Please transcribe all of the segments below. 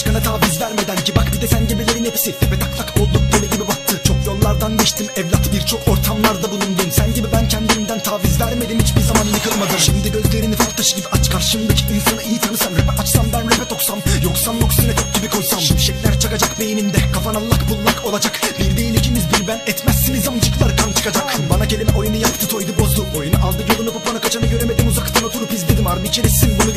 çıkana taviz vermeden Ki bak bir de sen gibilerin hepsi Tepe tak tak olduk deli gibi battı. Çok yollardan geçtim evlat birçok ortamlarda bulundum. Sen gibi ben kendimden taviz vermedim hiçbir zaman yıkılmadım. Şimdi gözlerini fal taşı gibi aç karşımdaki insanı iyi tanısam. Rap'e açsam ben rap'e toksam. Yoksam yoksine top gibi koysam. Şimşekler çakacak beyninde kafan allak bullak olacak. Bir değil ikimiz bir ben etmezsiniz amcıklar kan çıkacak. Bana kelime oyunu yaptı toydu bozdu. Oyunu aldı yolunu popona kaçanı göremedim Uzaktan oturup izledim. Harbi keresin bunu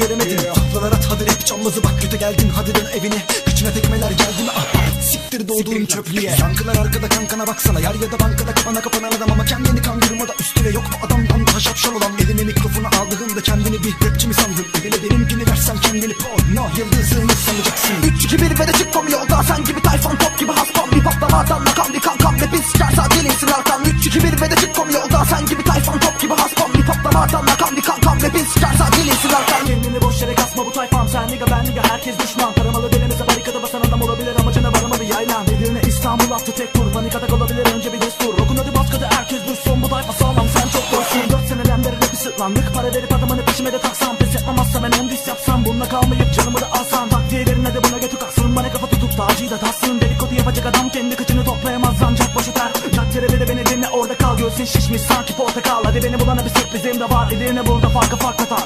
cambazı bak kötü geldin hadi dön evine. Kıçına tekmeler geldi mi? Ah ah, siktir doğduğun çöplüğe. Yankılar arkada kankana baksana. Yar ya da bankada kafana kapanan adam ama kendini kandırma da üstüne yok mu? Adamdan daha şapşal olan. Eline mikrofonu aldığında kendini bir rapçi mi sandın? Eline benimkini versen kendini porno yıldızını sanacaksın? 3 2 1 ve de çık komi yolda. Sen gibi tayfan top gibi haspam bir patlama atan nakam bir kankam ve biz çıkarsa gelinsin arkam 3 2 1 ve de çık komi yolda. Sen gibi tayfan top gibi haspam bir patlama atan nakam bir kankam ve biz çıkarsa herkes düşman. Taramalı belimize barikada basan adam olabilir Ama canavarıma bir yaylan. Edirne İstanbul attı tek tur. Panik atak olabilir önce bir destur. Rokun hadi bas kadı herkes duysun Bu tayfa sağlam sen çok dostsun Dört seneden beri rapi sırtlandık Para verip adamını peşime de taksam. Pes etmemezse ben on dis yapsam. Bununla kalmayıp canımı da alsam. Takviye verin hadi buna götü kalksın Bana kafa tutup tacıyı da tassın Dedikodu yapacak adam kendi kıçını toplayamaz. Ancak başı ter. Caddede de beni dinle orada kal Göğsün şişmiş sanki portakal. Hadi beni bulana bir sürprizim de var. Edirne burada farkı fark atar